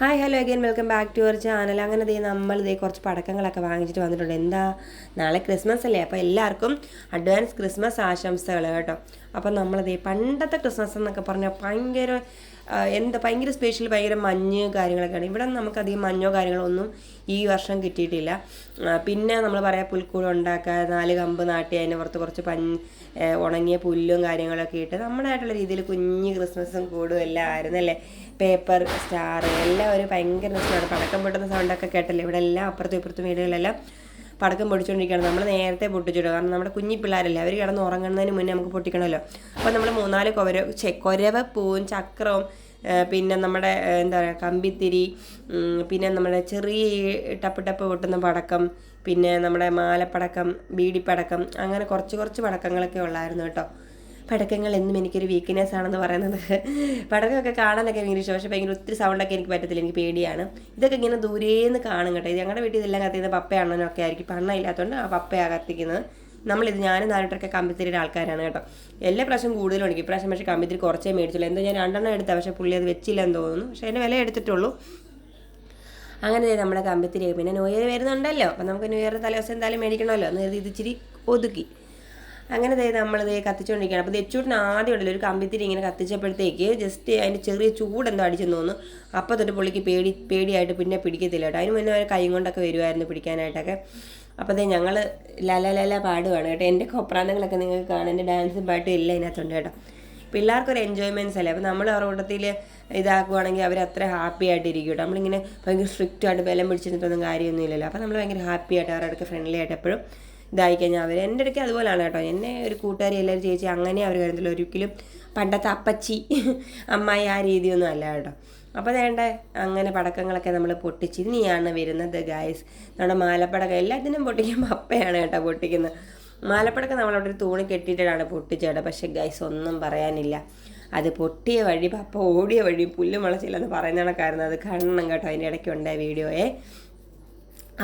Hi hello again welcome back to your channel അങ്ങനെ ദേ നമ്മൾ ദേ കുറച്ച് പടക്കങ്ങളൊക്കെ വാങ്ങിച്ചിട്ട് വന്നിട്ടുണ്ട്. എന്താ? നാളെ ക്രിസ്മസ് അല്ലേ? അപ്പോൾ എല്ലാവർക്കും അഡ്വാൻസ് ക്രിസ്മസ് ആശംസകൾ കേട്ടോ. അപ്പോൾ നമ്മളതേ പണ്ടത്തെ ക്രിസ്മസ് എന്നൊക്കെ പറഞ്ഞാൽ ഭയങ്കര എന്താ ഭയങ്കര സ്പെഷ്യൽ ഭയങ്കര മഞ്ഞ് കാര്യങ്ങളൊക്കെയാണ്. ഇവിടെ നമുക്കധികം മഞ്ഞോ കാര്യങ്ങളോ ഒന്നും ഈ വർഷം കിട്ടിയിട്ടില്ല. പിന്നെ നമ്മൾ പറയാം പുൽക്കൂട് ഉണ്ടാക്കുക നാല് കമ്പ് നാട്ടി അതിന്റെ പുറത്ത് കുറച്ച് പഞ്ഞ് ഉണങ്ങിയ പുല്ലും കാര്യങ്ങളൊക്കെ ഇട്ട് നമ്മുടേതായിട്ടുള്ള രീതിയിൽ കുഞ്ഞ് ക്രിസ്മസും കൂടും എല്ലാം ആയിരുന്നല്ലേ പേപ്പർ സ്റ്റാർ എല്ലാം ഒരു ഭയങ്കര രസമാണ്. പടക്കം പൊട്ടുന്ന സൗണ്ടൊക്കെ കേട്ടല്ലേ? ഇവിടെ എല്ലാം അപ്പുറത്തും ഇപ്പുറത്തും വീടുകളെല്ലാം പടക്കം പൊടിച്ചുകൊണ്ടിരിക്കുകയാണ് നമ്മൾ നേരത്തെ പൊട്ടിച്ചിടുക കാരണം നമ്മുടെ കുഞ്ഞി പിള്ളേരല്ലേ? അവർ കിടന്ന് ഉറങ്ങുന്നതിന് മുന്നേ നമുക്ക് പൊട്ടിക്കണമല്ലോ. അപ്പോൾ നമ്മൾ മൂന്നാൽ കൊവര ചെ കൊരവ പൂവും ചക്രവും പിന്നെ നമ്മുടെ എന്താ പറയുക കമ്പിത്തിരി പിന്നെ നമ്മുടെ ചെറിയ ടപ്പ് ടപ്പ് പൊട്ടുന്ന പടക്കം പിന്നെ നമ്മുടെ മാലപ്പടക്കം ബീഡിപ്പടക്കം അങ്ങനെ കുറച്ച് കുറച്ച് പടക്കങ്ങളൊക്കെ ഉള്ളായിരുന്നു കേട്ടോ. പടക്കങ്ങൾ എന്നും എനിക്കൊരു വീക്ക്നെസ് ആണെന്ന് പറയുന്നത്. പടക്കമൊക്കെ കാണാനൊക്കെ ഭയങ്കര ഇഷ്ടം. പക്ഷേ ഭയങ്കര ഒത്തിരി സൗണ്ടൊക്കെ എനിക്ക് പറ്റത്തില്ല. എനിക്ക് പേടിയാണ്. ഇതൊക്കെ ഇങ്ങനെ ദൂരേന്ന് കാണും കേട്ടോ. ഇത് ഞങ്ങളുടെ വീട്ടിൽ ഇതെല്ലാം കത്തിക്കുന്നത് പപ്പ അണ്ണനൊക്കെ ആയിരിക്കും. ഇപ്പം അണ്ണ ഇല്ലാത്തതുകൊണ്ട് ആ പപ്പയാണ് കത്തിക്കുന്നത്. നമ്മളിത് ഞാനും നാലിട്ടൊക്കെ കമ്പിത്തിരിയുടെ ആൾക്കാരാണ് കേട്ടോ. എല്ലാ പ്രാവശ്യം കൂടുതലും എനിക്ക് ഇപ്രാവശ്യം പക്ഷേ കമ്പിത്തിരി കുറച്ചേ മേടിച്ചുള്ളൂ. എന്തോ ഞാൻ രണ്ടെണ്ണം എടുത്ത. പക്ഷേ പുള്ളി അത് വെച്ചില്ലെന്ന് തോന്നുന്നു. പക്ഷേ അതിന്റെ വില എടുത്തിട്ടുള്ളൂ. അങ്ങനെ നമ്മുടെ കമ്പിത്തിരി പിന്നെ ന്യൂ ഇയർ വരുന്നുണ്ടല്ലോ. അപ്പം നമുക്ക് ന്യൂ ഇയർ തലേദിവസം എന്തായാലും മേടിക്കണമല്ലോ. എന്ന് ഇത് ഇച്ചിരി ഒതുക്കി. അങ്ങനെ ദേ നമ്മൾ ദേ കത്തിച്ചുകൊണ്ടിരിക്കുകയാണ് അപ്പോൾ തെച്ചൂട്ടിന് ആദ്യം ഉണ്ടല്ലോ ഒരു കമ്പിത്തിരി ഇങ്ങനെ കത്തിച്ചപ്പോഴത്തേക്ക് ജസ്റ്റ് അതിന്റെ ചെറിയ ചൂട് എന്തോ അടിച്ചെന്ന് തോന്നുന്നു. അപ്പോൾ തൊട്ട് പുള്ളിക്ക് പേടി പേടിയായിട്ട് പിന്നെ പിടിക്കത്തില്ല കേട്ടോ. അതിന് മുന്നേ കൈ കൊണ്ടൊക്കെ വരുമായിരുന്നു പിടിക്കാനായിട്ടൊക്കെ. അപ്പോൾ ദേ ഞങ്ങൾ ലല ലല പാടുവാണ് കേട്ടോ. എന്റെ കൊപ്രാന്തങ്ങളൊക്കെ നിങ്ങൾക്ക് കാണാം. എന്റെ ഡാൻസും പാട്ടും എല്ലാം ഇതിനകത്തുണ്ട് കേട്ടോ. പിള്ളേർക്കൊരു എൻജോയ്മെന്റ്സ് അല്ലേ? അപ്പോൾ നമ്മൾ അവരുടെ ഇതാക്കുവാണെങ്കിൽ അവർ അത്ര ഹാപ്പി ആയിട്ടിരിക്കും കേട്ടോ. നമ്മളിങ്ങനെ ഭയങ്കര സ്ട്രിക്റ്റ് ആയിട്ട് ബലം പിടിച്ചിട്ടൊന്നും കാര്യമൊന്നുമില്ലല്ലോ. അപ്പോൾ നമ്മൾ ഭയങ്കര ഹാപ്പി ആയിട്ട് അവരുടെ ഫ്രണ്ട്ലി ആയിട്ട് എപ്പോഴും ഇതായി കഴിഞ്ഞാൽ അവർ എന്റെ ഇടയ്ക്ക് അതുപോലെയാണ് കേട്ടോ. എന്നെ ഒരു കൂട്ടുകാരി എല്ലാവരും ചേച്ചി അങ്ങനെ അവർ കരുതില്ല ഒരിക്കലും പണ്ടത്തെ അപ്പച്ചി അമ്മായി ആ രീതിയൊന്നും അല്ല കേട്ടോ. അപ്പോൾ വേണ്ട അങ്ങനെ പടക്കങ്ങളൊക്കെ നമ്മൾ പൊട്ടിച്ച് ഇനിയാണ് വരുന്നത് ഗായ്സ് നമ്മുടെ മാലപ്പടക്കം എല്ലാത്തിനും പൊട്ടിക്കുമ്പോൾ അപ്പയാണ് കേട്ടോ പൊട്ടിക്കുന്നത്. മാലപ്പടക്കം നമ്മളവിടെ ഒരു തൂണി കെട്ടിയിട്ടാണ് പൊട്ടിച്ചേട്ടാ പക്ഷേ ഗൈസ് ഒന്നും പറയാനില്ല. അത് പൊട്ടിയ വഴി പപ്പ ഓടിയ വഴി പുല്ല് മുളച്ചില്ലെന്ന് പറയുന്ന കണക്കായിരുന്നു അത് കാണണം കേട്ടോ അതിന്റെ ഇടയ്ക്ക് ഉണ്ടായ വീഡിയോയെ.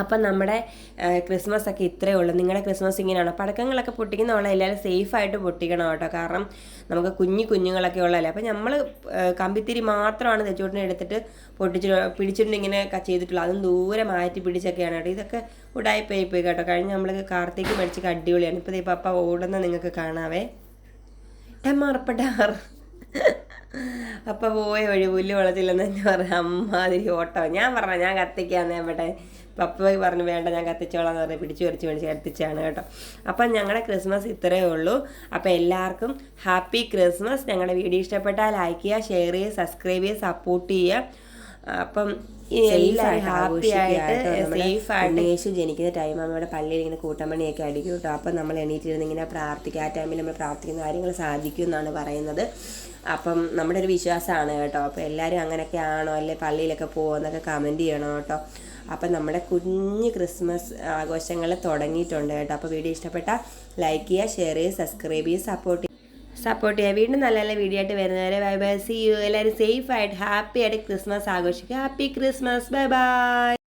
അപ്പം നമ്മുടെ ക്രിസ്മസ് ഒക്കെ ഇത്രയേ ഉള്ളൂ. നിങ്ങളുടെ ക്രിസ്മസ് ഇങ്ങനെയാണോ? പടക്കങ്ങളൊക്കെ പൊട്ടിക്കുന്നവളെ എല്ലാവരും സേഫായിട്ട് പൊട്ടിക്കണം കേട്ടോ. കാരണം നമുക്ക് കുഞ്ഞു കുഞ്ഞുങ്ങളൊക്കെ ഉള്ളതല്ലേ. അപ്പം നമ്മൾ കമ്പിത്തിരി മാത്രമാണ് തെച്ചോട്ടിനെ എടുത്തിട്ട് പൊട്ടിച്ച് പിടിച്ചിട്ട് ഇങ്ങനെ ചെയ്തിട്ടുള്ളൂ. അതും ദൂരെ മാറ്റി പിടിച്ചൊക്കെയാണ് കേട്ടോ. ഇതൊക്കെ ഉടായിപ്പോയി പോയി കേട്ടോ. കഴിഞ്ഞ് നമ്മൾ കാർത്തേക്ക് മേടിച്ചൊക്കെ അടിപൊളിയാണ് ഇപ്പോൾ ദേ പപ്പ ഓടുന്ന നിങ്ങൾക്ക് കാണാവേ. ടമാർപ്പടാർ അപ്പൊ പോയ വഴി പുല്ല് വളച്ചില്ലെന്ന് തന്നെ പറഞ്ഞ അമ്മാതിരി ഓട്ടോ. ഞാൻ പറഞ്ഞ ഞാൻ കത്തിക്കാന്ന് ഞാൻ പപ്പ പറഞ്ഞു വേണ്ട ഞാൻ കത്തിച്ചോളാന്ന് പറഞ്ഞ് പിടിച്ചു വരച്ച് മേടിച്ച് കത്തിച്ചാണ് കേട്ടോ. അപ്പം ഞങ്ങളുടെ ക്രിസ്മസ് ഇത്രയേ ഉള്ളൂ. അപ്പം എല്ലാവർക്കും ഹാപ്പി ക്രിസ്മസ്. ഞങ്ങളുടെ വീഡിയോ ഇഷ്ടപ്പെട്ടാൽ ലൈക്ക് ചെയ്യുക ഷെയർ ചെയ്യുക സബ്സ്ക്രൈബ് ചെയ്യുക സപ്പോർട്ട് ചെയ്യുക. അപ്പം ഹാപ്പി ആയിട്ട് യേശു ജനിക്കുന്ന ടൈം നമ്മുടെ പള്ളിയിൽ ഇങ്ങനെ കൂട്ടമണിയൊക്കെ അടിക്കും കേട്ടോ. അപ്പം നമ്മൾ എണീറ്റിരുന്ന് ഇങ്ങനെ പ്രാർത്ഥിക്കുക ആ ടൈമിൽ നമ്മൾ പ്രാർത്ഥിക്കുന്ന കാര്യങ്ങൾ സാധിക്കും എന്നാണ് പറയുന്നത്. അപ്പം നമ്മുടെ ഒരു വിശ്വാസമാണ് കേട്ടോ. അപ്പോൾ എല്ലാവരും അങ്ങനെയൊക്കെ ആണോ? അല്ലെ പള്ളിയിലൊക്കെ പോകുമെന്നൊക്കെ കമന്റ് ചെയ്യണം കേട്ടോ? അപ്പം നമ്മുടെ കുഞ്ഞ് ക്രിസ്മസ് ആഘോഷങ്ങൾ തുടങ്ങിയിട്ടുണ്ട് കേട്ടോ. അപ്പോൾ വീഡിയോ ഇഷ്ടപ്പെട്ടാൽ ലൈക്ക് ചെയ്യുക ഷെയർ ചെയ്യുക സബ്സ്ക്രൈബ് ചെയ്യുക സപ്പോർട്ട് ചെയ്യുക. സപ്പോർട്ട് ചെയ്യുക വീണ്ടും നല്ല നല്ല വീഡിയോ ആയിട്ട് വരുന്നവരെ ബൈ ബൈ സി യു എല്ലാവരും സേഫ് ആയിട്ട് ഹാപ്പി ആയിട്ട് ക്രിസ്മസ് ആഘോഷിക്കുക. Happy Christmas bye bye